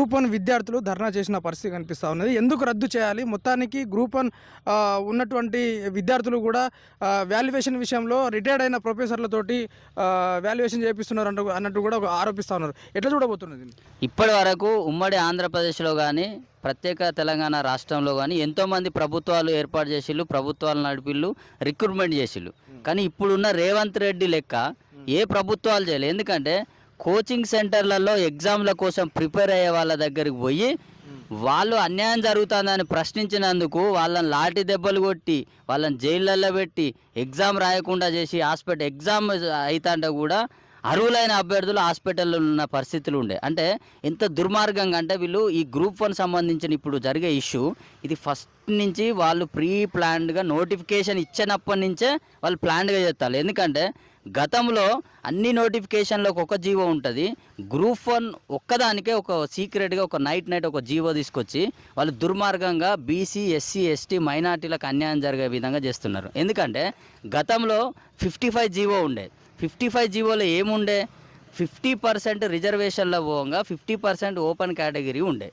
Group one విద్యార్థులు ధర్నా చేసిన పరిస్థితి కనిపిస్తూ ఉన్నది. ఎందుకు రద్దు చేయాలి? మొత్తానికి గ్రూప్ వన్ ఉన్నటువంటి విద్యార్థులు కూడా వాల్యుయేషన్ విషయంలో రిటైర్డ్ అయిన ప్రొఫెసర్లతోటి వాల్యుయేషన్ చేపిస్తున్నారు అంటూ అన్నట్టు కూడా ఆరోపిస్తూ ఉన్నారు. ఎట్లా చూడబోతున్నది ఇప్పటి వరకు ఉమ్మడి ఆంధ్రప్రదేశ్లో కానీ ప్రత్యేక తెలంగాణ రాష్ట్రంలో కానీ ఎంతోమంది ప్రభుత్వాలు ఏర్పాటు చేసిళ్ళు ప్రభుత్వాలు నడిపిళ్ళు రిక్రూట్మెంట్ చేసిళ్ళు. కానీ ఇప్పుడున్న రేవంత్ రెడ్డి లెక్క ఏ ప్రభుత్వాలు చేయలేదు ఎందుకంటే కోచింగ్ సెంటర్లలో ఎగ్జామ్ల కోసం ప్రిపేర్ అయ్యే వాళ్ళ దగ్గరికి పోయి వాళ్ళు అన్యాయం జరుగుతుందని ప్రశ్నించినందుకు వాళ్ళని లాఠీ దెబ్బలు కొట్టి వాళ్ళని జైళ్ళల్లో పెట్టి ఎగ్జామ్ రాయకుండా చేసి హాస్పిటల్ ఎగ్జామ్ అవుతుంటే కూడా అర్హులైన అభ్యర్థులు హాస్పిటల్లో ఉన్న పరిస్థితులు ఉండే. అంటే ఎంత దుర్మార్గంగా అంటే వీళ్ళు ఈ గ్రూప్ వన్ సంబంధించిన ఇప్పుడు జరిగే ఇష్యూ ఇది ఫస్ట్ నుంచి వాళ్ళు ప్రీ ప్లాన్డ్గా నోటిఫికేషన్ ఇచ్చినప్పటి నుంచే వాళ్ళు ప్లాన్డ్గా చేస్తారు. ఎందుకంటే గతంలో అన్ని నోటిఫికేషన్లకు ఒక జీవో ఉంటుంది. గ్రూప్ వన్ ఒక్కదానికే ఒక సీక్రెట్గా ఒక నైట్ నైట్ ఒక జీవో తీసుకొచ్చి వాళ్ళు దుర్మార్గంగా బీసీ ఎస్సీ ఎస్టీ మైనార్టీలకు అన్యాయం జరిగే విధంగా చేస్తున్నారు. ఎందుకంటే గతంలో ఫిఫ్టీ ఫైవ్ జీవో ఉండే. ఫిఫ్టీ ఫైవ్ జీవోలో ఏముండే? ఫిఫ్టీ పర్సెంట్ రిజర్వేషన్లో పోగా ఫిఫ్టీ పర్సెంట్ ఓపెన్ కేటగిరీ ఉండే.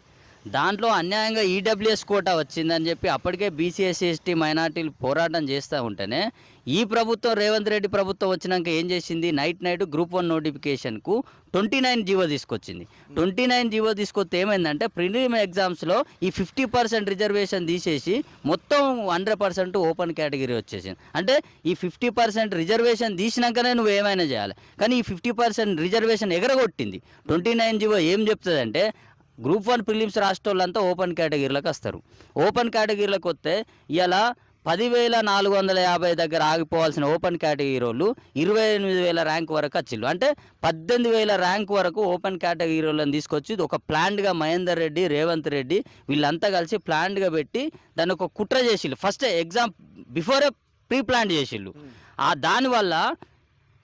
దాంట్లో అన్యాయంగా ఈడబ్ల్యూఎస్ కోటా వచ్చిందని చెప్పి అప్పటికే బీసీఎస్సీ ఎస్టీ మైనార్టీలు పోరాటం చేస్తూ ఉంటేనే ఈ ప్రభుత్వం రేవంత్ రెడ్డి ప్రభుత్వం వచ్చినాక ఏం చేసింది? నైట్ నైట్ గ్రూప్ వన్ నోటిఫికేషన్కు ట్వంటీ నైన్ జీవో తీసుకొచ్చింది. ట్వంటీ నైన్ జీవో తీసుకొస్తే ఏమైందంటే ప్రిలిమ్ ఎగ్జామ్స్లో ఈ ఫిఫ్టీ పర్సెంట్ రిజర్వేషన్ తీసేసి మొత్తం హండ్రెడ్ పర్సెంట్ ఓపెన్ కేటగిరీ వచ్చేసింది. అంటే ఈ ఫిఫ్టీ పర్సెంట్ రిజర్వేషన్ తీసినాకనే నువ్వు ఏమైనా చేయాలి. కానీ ఈ ఫిఫ్టీ పర్సెంట్ రిజర్వేషన్ ఎగరగొట్టింది. ట్వంటీ నైన్ జీవో ఏం చెప్తుందంటే గ్రూప్ వన్ ప్రిలిమ్స్ రాష్ట్రాలంతా ఓపెన్ కేటగిరీలకు వస్తారు. ఓపెన్ కేటగిరీలకు వస్తే ఇలా పదివేల నాలుగు వందల యాభై దగ్గర ఆగిపోవాల్సిన ఓపెన్ కేటగిరీ వాళ్ళు ఇరవై ఎనిమిది వేల ర్యాంక్ వరకు వచ్చిళ్ళు. అంటే పద్దెనిమిది వేల ర్యాంక్ వరకు ఓపెన్ కేటగిరీ వాళ్ళని తీసుకొచ్చి ఇది ఒక ప్లాన్డ్గా మహేందర్ రెడ్డి రేవంత్ రెడ్డి వీళ్ళంతా కలిసి ప్లాన్డ్గా పెట్టి దాన్ని ఒక కుట్ర చేసిళ్ళు. ఫస్ట్ ఎగ్జామ్ బిఫోరే ప్రీ ప్లాన్ చేసిళ్ళు. ఆ దానివల్ల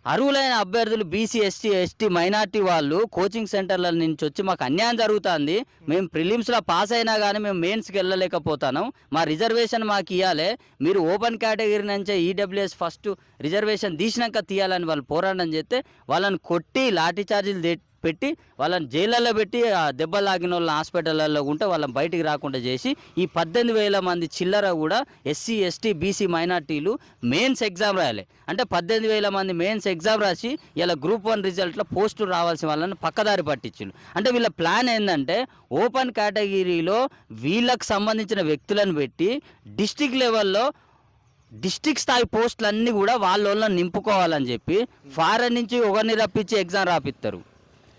అర్హులైన అభ్యర్థులు బీసీ ఎస్టీ ఎస్టీ మైనార్టీ వాళ్ళు కోచింగ్ సెంటర్ల నుంచి వచ్చి మాకు అన్యాయం జరుగుతుంది. మేము ప్రిలిమ్స్లో పాస్ అయినా కానీ మేము మెయిన్స్కి వెళ్ళలేకపోతున్నాం మా రిజర్వేషన్ మాకు ఇవ్వాలి మీరు ఓపెన్ కేటగిరీ నుంచే ఈడబ్ల్యూఎస్ ఫస్ట్ రిజర్వేషన్ తీసినాక తీయాలని వాళ్ళు పోరాటం చేస్తే వాళ్ళని కొట్టి లాఠీ చార్జీలు పెట్టి వాళ్ళని జైళ్ళల్లో పెట్టి ఆ లాగిన వాళ్ళని హాస్పిటల్లో ఉంటే వాళ్ళని బయటికి రాకుండా చేసి ఈ పద్దెనిమిది వేల మంది చిల్లర కూడా ఎస్సీ ఎస్టీ బీసీ మైనార్టీలు మెయిన్స్ ఎగ్జామ్ రాయాలి. అంటే పద్దెనిమిది వేల మంది మెయిన్స్ ఎగ్జామ్ రాసి ఇలా గ్రూప్ వన్ రిజల్ట్లో పోస్టులు రావాల్సిన వాళ్ళని పక్కదారి పట్టించులు అంటే వీళ్ళ ప్లాన్ ఏంటంటే ఓపెన్ కేటగిరీలో వీళ్ళకు సంబంధించిన వ్యక్తులను పెట్టి డిస్టిక్ లెవెల్లో డిస్టిక్ స్థాయి పోస్టులన్నీ కూడా వాళ్ళ వాళ్ళని నింపుకోవాలని చెప్పి ఫారెన్ నుంచి ఒకరిని రప్పించి ఎగ్జామ్ రాపిస్తారు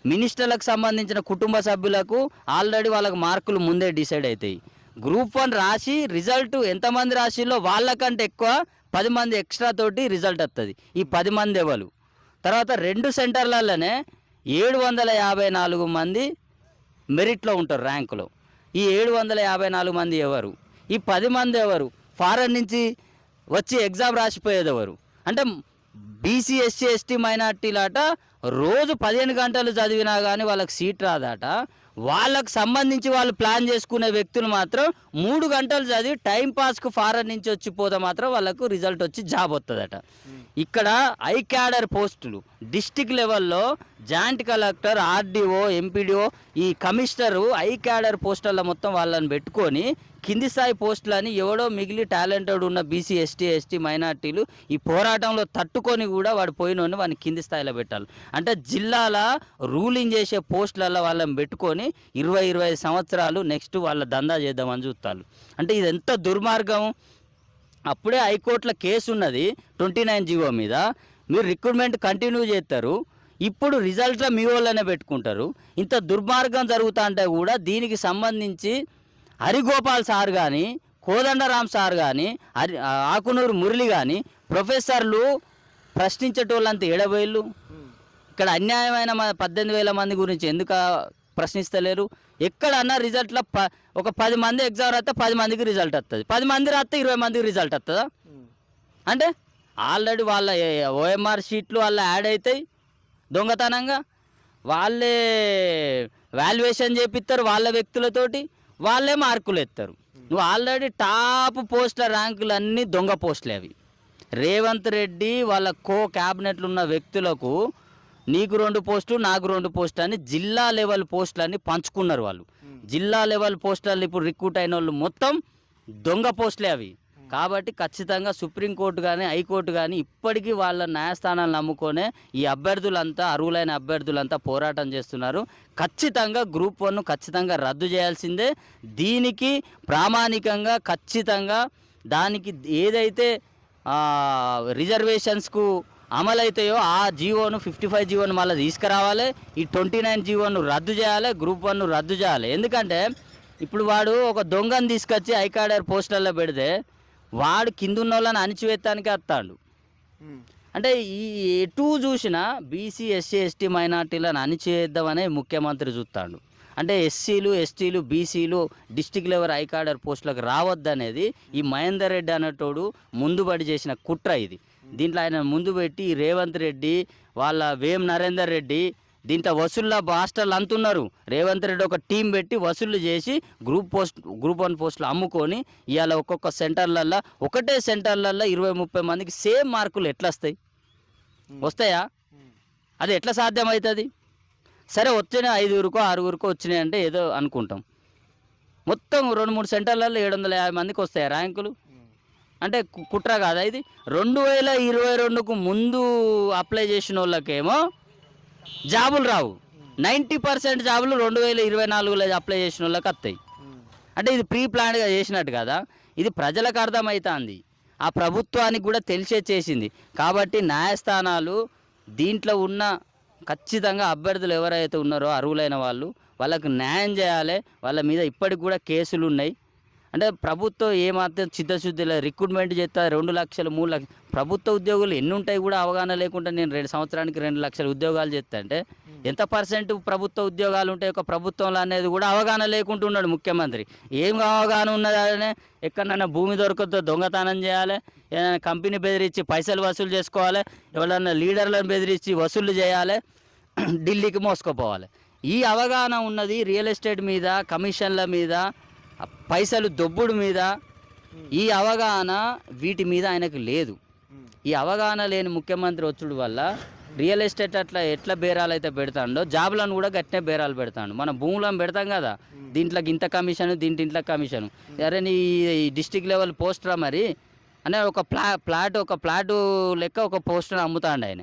మినిస్టర్లకు సంబంధించిన కుటుంబ సభ్యులకు ఆల్రెడీ వాళ్ళకి మార్కులు ముందే డిసైడ్ అవుతాయి గ్రూప్ వన్ రాసి రిజల్ట్ ఎంతమంది రాసిలో వాళ్ళకంటే ఎక్కువ పది మంది ఎక్స్ట్రా తోటి రిజల్ట్ వస్తుంది ఈ పది మంది ఎవరు? తర్వాత రెండు సెంటర్లలోనే ఏడు వందల యాభై నాలుగు మంది మెరిట్లో ఉంటారు ర్యాంకులో. ఈ ఏడు వందల యాభై నాలుగు మంది ఎవరు? ఈ పది మంది ఎవరు? ఫారెన్ నుంచి వచ్చి ఎగ్జామ్ రాసిపోయేది ఎవరు? అంటే బీసీ ఎస్సీ ఎస్టీ మైనార్టీలాట రోజు పదిహేను గంటలు చదివినా కానీ వాళ్ళకి సీట్ రాదట. వాళ్ళకు సంబంధించి వాళ్ళు ప్లాన్ చేసుకునే వ్యక్తులు మాత్రం మూడు గంటలు చదివి టైం పాస్కు ఫారెన్ నుంచి వచ్చి పోతే మాత్రం వాళ్ళకు రిజల్ట్ వచ్చి జాబ్ వస్తుందట ఇక్కడ ఐ క్యాడర్ పోస్టులు. డిస్టిక్ లెవెల్లో జాయింట్ కలెక్టర్ ఆర్డీఓ ఎంపీడీఓ ఈ కమిషనరు ఐ క్యాడర్ పోస్టుల్లో మొత్తం వాళ్ళని పెట్టుకొని కింది స్థాయి పోస్టులని ఎవడో మిగిలి టాలెంటెడ్ ఉన్న బీసీ ఎస్టీ ఎస్టీ మైనార్టీలు ఈ పోరాటంలో తట్టుకొని కూడా వాడు పోయినోని వాడిని కింది స్థాయిలో పెట్టాలి. అంటే జిల్లాల రూలింగ్ చేసే పోస్టులలో వాళ్ళని పెట్టుకొని ఇరవై ఇరవై ఐదు సంవత్సరాలు నెక్స్ట్ వాళ్ళ దందా చేద్దామని చూస్తారు అంటే ఇది ఎంత దుర్మార్గం? అప్పుడే హైకోర్టులో కేసు ఉన్నది ట్వంటీ నైన్ జీవో మీద. మీరు రిక్రూట్మెంట్ కంటిన్యూ చేస్తారు. ఇప్పుడు రిజల్ట్లో మీ వాళ్ళనే పెట్టుకుంటారు. ఇంత దుర్మార్గం జరుగుతా అంటే కూడా దీనికి సంబంధించి హరిగోపాల్ సార్ కానీ కోదండరామ్ సార్ కానీ హరి ఆకునూరు మురళి కానీ ప్రొఫెసర్లు ప్రశ్నించేటోళ్ళంతా ఏడవేళ్ళు ఇక్కడ అన్యాయమైన మ- పద్దెనిమిది వేల మంది గురించి ఎందుకు ప్రశ్నిస్తలేరు? ఎక్కడన్నా రిజల్ట్లో ప ఒక పది మంది ఎగ్జామ్ రాస్తే పది మందికి రిజల్ట్ వస్తుంది పది మంది రాస్తే ఇరవై మందికి రిజల్ట్ వస్తుందా అంటే ఆల్రెడీ వాళ్ళ ఓఎంఆర్ షీట్లు వాళ్ళ యాడ్ అవుతాయి దొంగతనంగా. వాళ్ళే వాల్యుయేషన్ చేపిస్తారు వాళ్ళ వ్యక్తులతోటి. వాళ్ళే మార్కులు ఎత్తారు. నువ్వు ఆల్రెడీ టాప్ పోస్టుల ర్యాంకులు అన్నీ దొంగ పోస్టులే అవి. రేవంత్ రెడ్డి వాళ్ళ కో క్యాబినెట్లు ఉన్న వ్యక్తులకు నీకు రెండు పోస్టు నాకు రెండు పోస్టు అని జిల్లా లెవెల్ పోస్టులన్నీ పంచుకున్నారు వాళ్ళు. జిల్లా లెవెల్ పోస్టులు ఇప్పుడు రిక్రూట్ అయిన వాళ్ళు మొత్తం దొంగ పోస్టులే అవి. కాబట్టి ఖచ్చితంగా సుప్రీంకోర్టు కానీ హైకోర్టు కానీ ఇప్పటికీ వాళ్ళ న్యాయస్థానాలు నమ్ముకొనే ఈ అభ్యర్థులంతా అర్హులైన అభ్యర్థులంతా పోరాటం చేస్తున్నారు. ఖచ్చితంగా గ్రూప్ వన్ ఖచ్చితంగా రద్దు చేయాల్సిందే. దీనికి ప్రామాణికంగా ఖచ్చితంగా దానికి ఏదైతే రిజర్వేషన్స్కు అమలైతాయో ఆ జీవోను ఫిఫ్టీ ఫైవ్ జీవోను మళ్ళీ తీసుకురావాలి. ఈ ట్వంటీ నైన్ జీవోను రద్దు చేయాలి గ్రూప్ వన్ను రద్దు చేయాలి. ఎందుకంటే ఇప్పుడు వాడు ఒక దొంగను తీసుకొచ్చి ఐకాడర్ పోస్టర్లో పెడితే వాడు కింద ఉన్న వాళ్ళని అణిచివేత్తానికి వస్తాడు అంటే ఈ ఎటు చూసినా బీసీ ఎస్సీ ఎస్టీ మైనార్టీలను అణిచేద్దామనే ముఖ్యమంత్రి చూస్తాడు. అంటే ఎస్సీలు ఎస్టీలు బీసీలు డిస్టిక్ లెవెల్ ఐకాడర్ పోస్టులకు రావద్దనేది ఈ మహేందర్ రెడ్డి అనేటోడు ముందుబడి చేసిన కుట్ర ఇది. దీంట్లో ఆయన ముందు పెట్టి రేవంత్ రెడ్డి వాళ్ళ వేం నరేందర్ రెడ్డి దీంట్లో వసూళ్ళ మాస్టర్లు అంటున్నారు రేవంత్ రెడ్డి ఒక టీం పెట్టి వసూళ్ళు చేసి గ్రూప్ పోస్ట్ గ్రూప్ వన్ పోస్టులు అమ్ముకొని ఇవాళ ఒక్కొక్క సెంటర్లల్లో ఒకటే సెంటర్లల్లో ఇరవై ముప్పై మందికి సేమ్ మార్కులు ఎట్లా వస్తాయి? వస్తాయా అది ఎట్లా సాధ్యమవుతుంది సరే వచ్చిన ఐదుగురికో ఆరుగురికో వచ్చినాయి అంటే ఏదో అనుకుంటాం. మొత్తం రెండు మూడు సెంటర్లలో ఏడు వందల యాభై మందికి వస్తాయి ర్యాంకులు? అంటే కుట్ర కాదా ఇది? రెండు వేల ఇరవై రెండుకు ముందు అప్లై చేసిన వాళ్ళకేమో జాబులు రావు. నైంటీ పర్సెంట్ జాబులు రెండు వేల ఇరవై నాలుగులో అప్లై చేసిన వాళ్ళకి వస్తాయి. అంటే ఇది ప్రీ ప్లాన్గా చేసినట్టు కదా? ఇది ప్రజలకు అర్థమవుతుంది ఆ ప్రభుత్వానికి కూడా తెలిసే చేసింది. కాబట్టి న్యాయస్థానాలు దీంట్లో ఉన్న ఖచ్చితంగా అభ్యర్థులు ఎవరైతే ఉన్నారో అర్హులైన వాళ్ళు వాళ్ళకు న్యాయం చేయాలి. వాళ్ళ మీద ఇప్పటికి కూడా కేసులు ఉన్నాయి. అంటే ప్రభుత్వం ఏమాత్రం చిత్తశుద్ధి లేదు. రిక్రూట్మెంట్ చేస్తా రెండు లక్షలు మూడు లక్షలు ప్రభుత్వ ఉద్యోగులు ఎన్ని ఉంటాయి కూడా అవగాహన లేకుండా నేను రెండు సంవత్సరానికి రెండు లక్షల ఉద్యోగాలు చేస్తా. అంటే ఎంత పర్సెంట్ ప్రభుత్వ ఉద్యోగాలు ఉంటాయి ఒక ప్రభుత్వంలో అనేది కూడా అవగాహన లేకుండా ఉన్నాడు ముఖ్యమంత్రి. ఏం అవగాహన ఉన్నదనే ఎక్కడన్నా భూమి దొరకతో దొంగతనం చేయాలి ఏదైనా కంపెనీ బెదిరించి పైసలు వసూలు చేసుకోవాలి ఎవరన్నా లీడర్లను బెదిరించి వసూలు చేయాలి ఢిల్లీకి మోసుకుపోవాలి. ఈ అవగాహన ఉన్నది రియల్ ఎస్టేట్ మీద కమిషన్ల మీద పైసలు దొబ్బుడు మీద ఈ అవగాహన వీటి మీద ఆయనకు లేదు. ఈ అవగాహన లేని ముఖ్యమంత్రి వచ్చుడు వల్ల రియల్ ఎస్టేట్ అట్లా ఎట్లా బేరాలు అయితే పెడతాడో జాబులను కూడా గట్టినే బేరాలు పెడతాడు. మన భూములను పెడతాం కదా దీంట్లోకి ఇంత కమిషన్ దీంట్లో ఇంట్లో కమిషన్. అరే నీ డిస్టిక్ లెవెల్ పోస్టరా మరి? అనే ఒక ప్లా ప్లాట్ ఒక ప్లాట్ లెక్క ఒక పోస్టర్ అమ్ముతాండు ఆయన.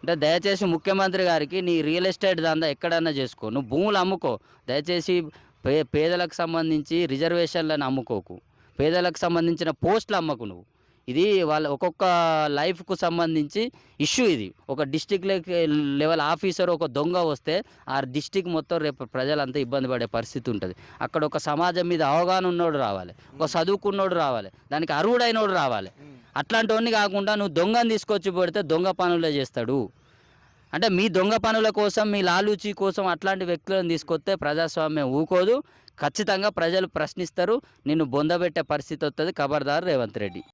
అంటే దయచేసి ముఖ్యమంత్రి గారికి నీ రియల్ ఎస్టేట్ దందా ఎక్కడన్నా చేసుకో. నువ్వు భూములు అమ్ముకో. దయచేసి పే పేదలకు సంబంధించి రిజర్వేషన్లను అమ్ముకోకు పేదలకు సంబంధించిన పోస్టులు అమ్మకు నువ్వు. ఇది వాళ్ళ ఒక్కొక్క లైఫ్కు సంబంధించి ఇష్యూ ఇది. ఒక డిస్టిక్ లెవెల్ ఆఫీసర్ ఒక దొంగ వస్తే ఆ డిస్టిక్ మొత్తం రేపు ప్రజలంతా ఇబ్బంది పడే పరిస్థితి ఉంటుంది. అక్కడ ఒక సమాజం మీద అవగాహన ఉన్నోడు రావాలి. ఒక చదువుకున్నోడు రావాలి. దానికి అర్హుడైనోడు రావాలి. అట్లాంటి వాడిని కాకుండా నువ్వు దొంగని తీసుకొచ్చి పెడితే దొంగ పనులే చేస్తాడు. అంటే మీ దొంగ పనుల కోసం మీ లాలూచి కోసం అట్లాంటి వ్యక్తులను తీసుకొస్తే ప్రజాస్వామ్యం ఊకోదు. ఖచ్చితంగా ప్రజలు ప్రశ్నిస్తారు. నిన్ను బొందబెట్టే పరిస్థితి వస్తుంది ఖబర్దార్ రేవంత్ రెడ్డి.